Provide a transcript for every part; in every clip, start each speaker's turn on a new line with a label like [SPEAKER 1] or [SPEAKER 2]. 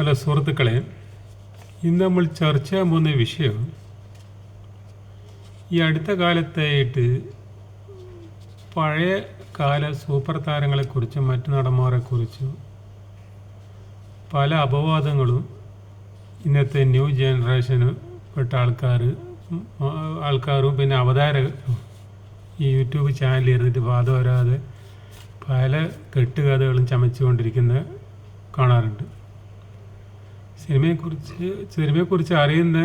[SPEAKER 1] Hello സുഹൃത്തുക്കളെ ഇന്ന് നമ്മൾ ചർച്ച ചെയ്യാൻ പോകുന്ന വിഷയം ഈ അടുത്ത കാലത്തായിട്ട് പഴയ കാല സൂപ്പർ താരങ്ങളെക്കുറിച്ചും മറ്റു നടന്മാരെക്കുറിച്ചും പല അപവാദങ്ങളും ഇന്നത്തെ ന്യൂ ജനറേഷന് പെട്ട ആൾക്കാർ ആൾക്കാരും പിന്നെ അവതാരകരും ഈ യൂട്യൂബ് ചാനലിൽ ഇരുന്നിട്ട് വാദം വരാതെ പല കെട്ടുകഥകളും ചമച്ചുകൊണ്ടിരിക്കുന്ന കാണാറുണ്ട്. സിനിമയെക്കുറിച്ച് സിനിമയെക്കുറിച്ച് അറിയുന്ന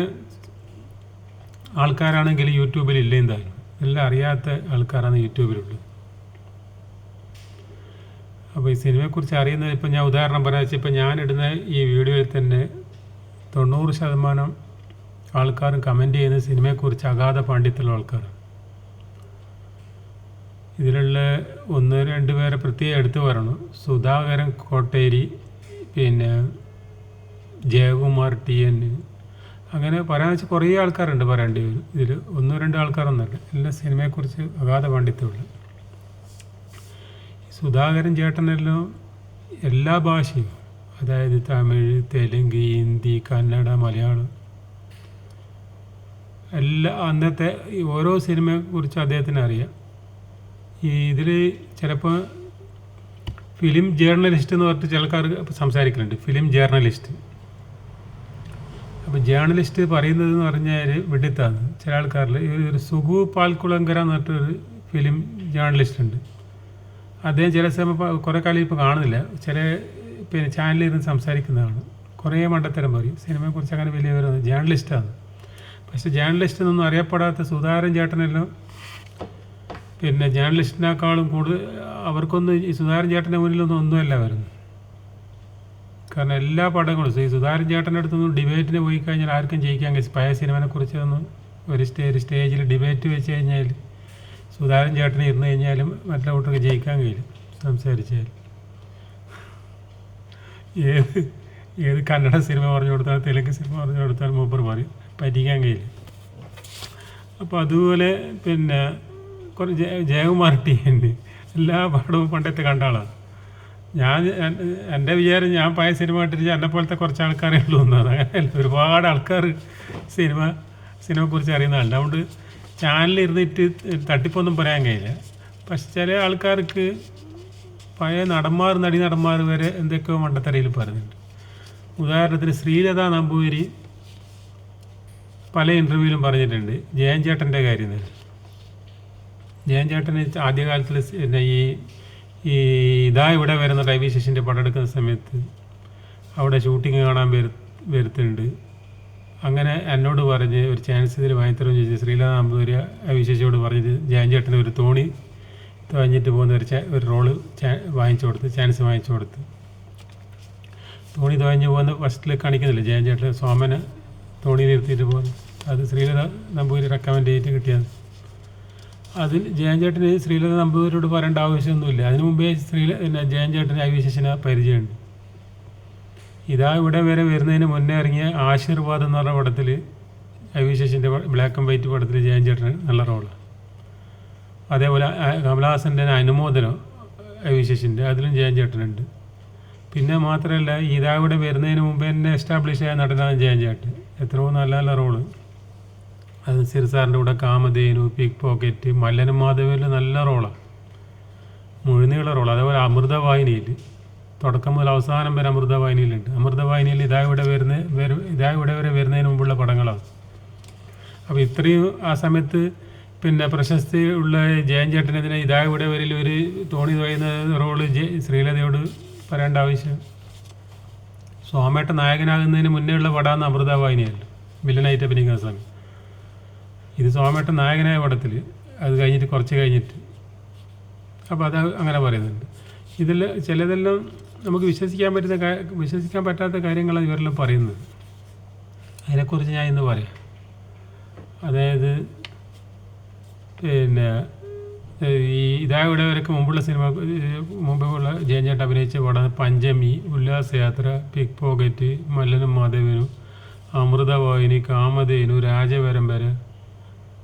[SPEAKER 1] ആൾക്കാരാണെങ്കിൽ യൂട്യൂബിൽ ഇല്ല എന്തായാലും. എല്ലാം അറിയാത്ത ആൾക്കാരാണ് യൂട്യൂബിലുള്ളത്. അപ്പോൾ ഈ സിനിമയെക്കുറിച്ച് അറിയുന്നത് ഇപ്പം ഞാൻ ഉദാഹരണം പറയാ വെച്ചാൽ ഇപ്പം ഞാനിടുന്ന ഈ വീഡിയോയിൽ തന്നെ തൊണ്ണൂറ് ശതമാനം ആൾക്കാരും കമന്റ് ചെയ്യുന്ന സിനിമയെക്കുറിച്ച് അഗാധ പാണ്ഡിത്യമുള്ള ആൾക്കാരാണ്. ഇതിലുള്ള ഒന്ന് രണ്ട് പേരെ പ്രത്യേകം എടുത്തു പറയണം. സുധാകരൻ കോട്ടേരി പിന്നെ ജയകുമാർ ടി എൻ. അങ്ങനെ പറയാന്ന് കുറേ ആൾക്കാരുണ്ട് പറയേണ്ടി. വരും ഇതിൽ ഒന്നോ രണ്ടോ ആൾക്കാരൊന്നുമല്ല. എല്ലാം സിനിമയെക്കുറിച്ച് അഗാധ പാണ്ഡിത്യമുള്ള സുധാകരൻ ചേട്ടനെല്ലാം എല്ലാ ഭാഷയും അതായത് തമിഴ് തെലുങ്ക് ഹിന്ദി കന്നഡ മലയാളം എല്ലാ അന്നത്തെ ഓരോ സിനിമയെക്കുറിച്ച് അദ്ദേഹത്തിന് അറിയാം ഈ ഇതിൽ ചിലപ്പോൾ ഫിലിം ജേർണലിസ്റ്റ് എന്ന് പറഞ്ഞിട്ട് ചിലക്കാർ സംസാരിക്കുന്നുണ്ട് ഫിലിം ജേർണലിസ്റ്റ്. അപ്പോൾ ജേർണലിസ്റ്റ് പറയുന്നത് എന്ന് പറഞ്ഞാൽ വെടിത്താണ് ചില ആൾക്കാരിൽ ഒരു സുഗു പാൽക്കുളങ്കര എന്ന് പറഞ്ഞിട്ടൊരു ഫിലിം ജേർണലിസ്റ്റ് ഉണ്ട്. അദ്ദേഹം ചില സമയം കുറേ കാലം ഇപ്പോൾ കാണുന്നില്ല. ചില പിന്നെ ചാനലിൽ ഇരുന്ന് സംസാരിക്കുന്നതാണ്. കുറേ മണ്ടത്തരം പറയും. സിനിമയെക്കുറിച്ച് അങ്ങനെ വലിയ വിവരം ജേർണലിസ്റ്റാണ് പക്ഷേ ജേർണലിസ്റ്റ് എന്നൊന്നും അറിയപ്പെടാത്ത സുധാരൻ ചേട്ടനെല്ലാം പിന്നെ ജേർണലിസ്റ്റിനേക്കാളും കൂടുതൽ അവർക്കൊന്നും ഈ സുധാകരൻ ചേട്ടന്റെ മുന്നിലൊന്നും ഒന്നുമല്ല വരുന്നത്. കാരണം എല്ലാ പടങ്ങളും ഈ സുധാരൻ ചേട്ടന്റെ അടുത്തൊന്നും ഡിബേറ്റിന് പോയി കഴിഞ്ഞാൽ ആർക്കും ജയിക്കാൻ കഴിച്ചു പഴയ സിനിമനെ കുറിച്ചൊന്നും ഒരു സ്റ്റേ ഒരു സ്റ്റേജിൽ ഡിബേറ്റ് വെച്ച് കഴിഞ്ഞാൽ സുധാരൻ ചേട്ടന് ഇരുന്ന് കഴിഞ്ഞാലും മറ്റുള്ള കൂട്ടർക്ക് ജയിക്കാൻ കഴിയില്ല. സംസാരിച്ചാൽ. ഏത് ഏത് കന്നഡ സിനിമ പറഞ്ഞു കൊടുത്താൽ തെലുങ്ക് സിനിമ പറഞ്ഞു കൊടുത്താൽ മൂപ്പർ പറയും പറ്റിക്കാൻ കഴിയില്ല. അപ്പോൾ അതുപോലെ പിന്നെ കുറേ ജയ ജയകുമാർ ടി ഉണ്ട് എല്ലാ പാടവും പണ്ടത്തെ കണ്ട ആളാണ്. ഞാൻ എന്റെ വിചാരം ഞാൻ പഴയ സിനിമ കണ്ടിട്ട് എന്നെ പോലത്തെ കുറച്ച് ആൾക്കാരേ ഉള്ളൂ എന്നാണ് അങ്ങനെ ഒരുപാട് ആൾക്കാർ സിനിമ സിനിമയെക്കുറിച്ച് അറിയുന്ന അതുകൊണ്ട് ചാനലിരുന്നിട്ട് തട്ടിപ്പൊന്നും പറയാൻ കഴിയില്ല. പക്ഷെ ചില ആൾക്കാർക്ക് പഴയ നടന്മാർ നടി നടന്മാർ വരെ എന്തൊക്കെയോ മണ്ടത്തരയിൽ പറയുന്നുണ്ട്. ഉദാഹരണത്തിന് ശ്രീലത നമ്പൂതിരി പല ഇന്റർവ്യൂവിലും പറഞ്ഞിട്ടുണ്ട്. ജയൻ ചേട്ടന്റെ കാര്യം ജയൻ ചേട്ടന് ആദ്യകാലത്തിൽ പിന്നെ ഈ ഈ ഇതാ ഇവിടെ വരുന്ന റൈവി സെഷന്റെ പടം എടുക്കുന്ന സമയത്ത് അവിടെ ഷൂട്ടിങ് കാണാൻ വരു വരുത്തുന്നുണ്ട്. അങ്ങനെ എന്നോട് പറഞ്ഞ് ഒരു ചാൻസ് ഇതിൽ വാങ്ങിത്തരും ചോദിച്ചു ശ്രീലത നമ്പൂതിരി വിശേഷിയോട് പറഞ്ഞത് ജയൻ ചേട്ടന് ഒരു തോണി തുഴഞ്ഞിട്ട് പോകുന്ന ഒരു ഒരു റോൾ വാങ്ങിച്ചു കൊടുത്ത് ചാൻസ് വാങ്ങിച്ചു കൊടുത്ത്. തോണി തുഴഞ്ഞ് പോകുന്ന ഫസ്റ്റിൽ കാണിക്കുന്നില്ല ജയൻ സോമനെ തോണിയിൽ ഇരുത്തിയിട്ട് പോകുന്നു. അത് ശ്രീലത നമ്പൂതിരി റെക്കമെൻഡ് ചെയ്തിട്ട് കിട്ടിയത് അതിൽ ജയൻ ചേട്ടന് ശ്രീലത നമ്പൂതിരോട് പറയേണ്ട ആവശ്യമൊന്നുമില്ല. അതിനു മുമ്പേ ശ്രീല പിന്നെ ജയൻ ചേട്ടന് ഐ വിശേഷന് പരിചയമുണ്ട്. ഇതാ ഇവിടെ വരെ വരുന്നതിന് മുന്നേ ഇറങ്ങിയ ആശീർവാദം എന്ന് പറഞ്ഞ പടത്തിൽ ഐ വിശേഷിന്റെ ബ്ലാക്ക് ആൻഡ് വൈറ്റ് പടത്തിൽ ജയൻ ചേട്ടന് നല്ല റോളാണ് അതേപോലെ കമലഹാസന്റെ അനുമോദനം ഐ വിശേഷിന്റെ അതിലും ജയൻ ചേട്ടനുണ്ട്. പിന്നെ മാത്രമല്ല ഇതാ ഇവിടെ വരുന്നതിന് മുമ്പേ തന്നെ എസ്റ്റാബ്ലിഷ് ആയ നടനാണ് ജയൻ ചേട്ടൻ. എത്രയോ നല്ല നല്ല റോൾ. അത് സിർസാറിന്റെ കൂടെ കാമധേനു പിക് പോക്കറ്റ് മല്ലനും മാധവിലും നല്ല റോളാണ് മുഴുനീള റോൾ അതേപോലെ അമൃതവാഹിനിയിൽ തുടക്കം മുതൽ അവസാനം വരെ അമൃതവാഹിനിയിലുണ്ട് അമൃതവാഹിനിയിൽ ഇതാ ഇവിടെ വരുന്ന വരും ഇതാ ഇവിടെ വരെ വരുന്നതിന് മുമ്പുള്ള പടങ്ങളാണ്. അപ്പോൾ ഇത്രയും ആ സമയത്ത് പിന്നെ പ്രശസ്തി ഉള്ള ജയൻ ചേട്ടനെതിനെ ഇതാ ഇവിടെ വരിൽ ഒരു തോണി തുഴയുന്ന റോൾ ശ്രീലതയോട് പറയേണ്ട ആവശ്യം. സോമേട്ട നായകനാകുന്നതിന് മുന്നേ ഉള്ള പടമാണ് അമൃതവാഹിനിയല്ലോ വില്ലനായിട്ട് അഭിനയിക്കുന്ന സമയം ഇത് സോമേട്ട നായകനായ പടത്തിൽ അത് കഴിഞ്ഞിട്ട് കുറച്ച് കഴിഞ്ഞിട്ട്. അപ്പോൾ അത് അങ്ങനെ പറയുന്നുണ്ട്. ഇതിൽ ചിലതെല്ലാം നമുക്ക് വിശ്വസിക്കാൻ പറ്റുന്ന വിശ്വസിക്കാൻ പറ്റാത്ത കാര്യങ്ങളാണ് ഇവരെല്ലാം പറയുന്നത്. അതിനെക്കുറിച്ച് ഞാൻ ഇന്ന് പറയാം. അതായത് പിന്നെ ഈ ഇവിടെ വരെയൊക്കെ മുമ്പുള്ള സിനിമ മുമ്പുള്ള ജയഞ്ചേട്ട് അഭിനയിച്ച പടം പഞ്ചമി ഉല്ലാസയാത്ര പിക് പോക്കറ്റ് മല്ലനും മാധവനും അമൃതവാഹിനി കാമധേനു രാജപരമ്പര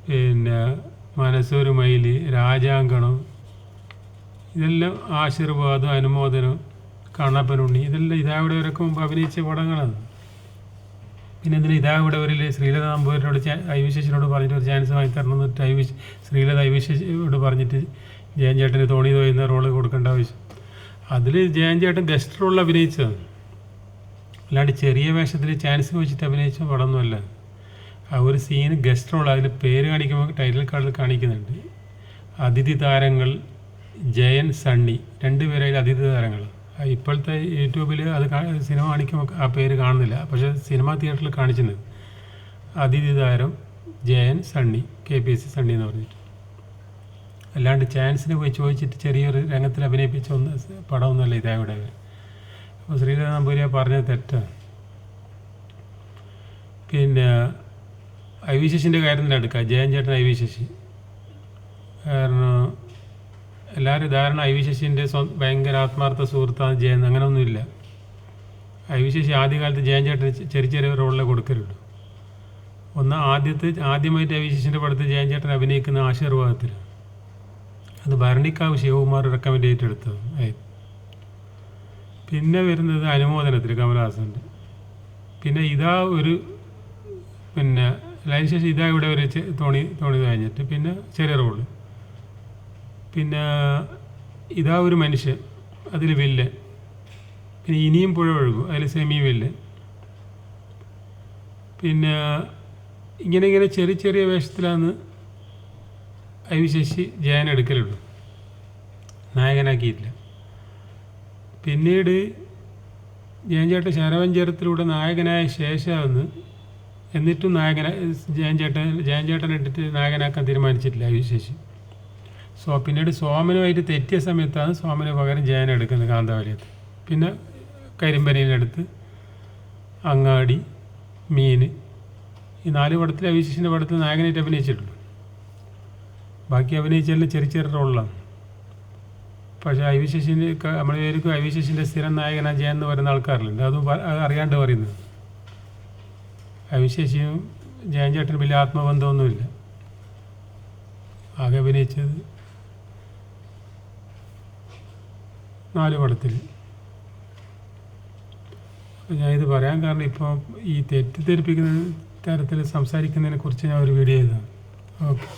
[SPEAKER 1] പിന്നെ മനസ്സൊരു മയിൽ രാജാങ്കണം ഇതെല്ലാം ആശീർവാദം അനുമോദനം കണ്ണപ്പനുണ്ണി ഇതെല്ലാം ഇതാവിടെ വരൊക്കെ മുമ്പ് അഭിനയിച്ച പടങ്ങളാണ്. പിന്നെ എന്തിനാ ഇതാവിടെ വരിൽ ശ്രീലത നമ്പൂരിനോട് ഐവിശേഷനോട് പറഞ്ഞിട്ട് ഒരു ചാൻസ് വാങ്ങി തരണം എന്നിട്ട് ഐവിശ് വിശ് ശ്രീലത ഐവിശേഷനോട് പറഞ്ഞിട്ട് ജയൻ ചേട്ടന് തോണി തോയുന്ന റോൾ കൊടുക്കേണ്ട ആവശ്യം. അതിൽ ജയൻ ചേട്ടൻ ഗസ്റ്റ് റോളിൽ അഭിനയിച്ചതാണ്. അല്ലാണ്ട് ചെറിയ വേഷത്തിൽ ചാൻസ് വെച്ചിട്ട് അഭിനയിച്ച പടമൊന്നുമല്ല. ഒരു സീൻ ഗസ്റ്റ് റോൾ അതിൽ പേര് കാണിക്കുമ്പോൾ ടൈറ്റിൽ കാർഡിൽ കാണിക്കുന്നുണ്ട്. അതിഥി താരങ്ങൾ ജയൻ സണ്ണി. രണ്ട് അതിൽ അതിഥി താരങ്ങൾ ഇപ്പോഴത്തെ യൂട്യൂബിൽ അത് സിനിമ കാണിക്കുമ്പോൾ ആ പേര് കാണുന്നില്ല. പക്ഷേ സിനിമ തിയേറ്ററിൽ കാണിച്ചത് അതിഥി താരം Jayan Sunny K P S C Sunny എന്ന് പറഞ്ഞിട്ട്. അല്ലാണ്ട് ചാൻസിന് പോയി ചോദിച്ചിട്ട് ചെറിയൊരു രംഗത്തിൽ അഭിനയിപ്പിച്ച ഒന്ന് പടമൊന്നുമല്ല ഇതാ ഇവിടെ അപ്പോൾ ശ്രീധര നമ്പൂരിയ പറഞ്ഞത് തെറ്റാണ്. പിന്നെ ഐ വി ശശിന്റെ കാര്യത്തിൽ എടുക്കാം. ജയൻ ചേട്ടൻ ഐ വി ശശി. കാരണം എല്ലാവരും ധാരണ ഐ വി ശശിന്റെ സ്വ ഭയങ്കര ആത്മാർത്ഥ സുഹൃത്താണ് ജയൻ. അങ്ങനെയൊന്നുമില്ല ഐ വി ശശി ആദ്യകാലത്ത് ജയൻ ചേട്ടൻ ചെറിയ ചെറിയ റോളിലെ കൊടുക്കരുത് ഒന്ന് ആദ്യത്തെ ആദ്യമായിട്ട് ഐ വി ശശിന്റെ പടത്തിൽ ജയൻ ചേട്ടൻ അഭിനയിക്കുന്ന ആശീർവാദത്തിൽ അത് ഭരണിക്കാവ് ശിവകുമാർ റെക്കമെൻഡ് ചെയ്തിട്ടെടുത്തത് പിന്നെ വരുന്നത് അനുമോദനത്തിൽ കമലഹാസന്റെ പിന്നെ ഇതാ ഒരു പിന്നെ അതിന് ശേഷം ഇതാ ഇവിടെ ഒരു തോണി തോണി കഴിഞ്ഞിട്ട്. പിന്നെ ചെറിയ റോഡ്. പിന്നെ ഇതാ ഒരു മനുഷ്യൻ അതിൽ വില്ല് പിന്നെ ഇനിയും പുഴ ഒഴുകും അതിൽ സെമി വില്ല് പിന്നെ ഇങ്ങനെ ഇങ്ങനെ ചെറിയ ചെറിയ വേഷത്തിലാണ് ഐ വി ശശി ജയൻ എടുക്കലുള്ളൂ. നായകനാക്കിയിട്ടില്ല. പിന്നീട് ജയൻ ചേട്ടൻ ശരവഞ്ചേരത്തിലൂടെ നായകനായ ശേഷമാണ് എന്നിട്ടും നായകന ജയൻ ചേട്ടൻ ജയൻ നായകനാക്കാൻ തീരുമാനിച്ചിട്ടില്ല ഐ സോ പിന്നീട് സോമനുമായിട്ട് തെറ്റിയ സമയത്താണ് സോമന് പകരം ജയൻ എടുക്കുന്നത് കാന്താവലിയത്ത് പിന്നെ കരിമ്പനയിലെടുത്ത് അങ്ങാടി മീൻ ഈ നാല് പടത്തിൽ അവിശേഷിന്റെ പടത്തിൽ നായകനായിട്ട് അഭിനയിച്ചിട്ടുള്ളൂ ബാക്കി അഭിനയിച്ചെല്ലാം ചെറിയ ചെറിയ റോളിലാണ്. പക്ഷേ ശശിന്റെ നമ്മൾ പേർക്ക് ഐ സ്ഥിരം നായകനാണ് ജയൻ എന്ന് പറയുന്ന ആൾക്കാരിലുണ്ട്. അത് അറിയാണ്ട് പറയുന്നത്. ഐ വി ശശിയും ജയൻ ചേട്ടന് വലിയ ആത്മബന്ധമൊന്നുമില്ല. ആകെ അഭിനയിച്ചത് നാല് പടത്തിൽ ഞാൻ ഇത് പറയാൻ കാരണം ഇപ്പോൾ ഈ തെറ്റിദ്ധരിപ്പിക്കുന്ന തരത്തിൽ സംസാരിക്കുന്നതിനെ കുറിച്ച് ഞാൻ ഒരു വീഡിയോ ചെയ്തതാണ്. ഓക്കെ.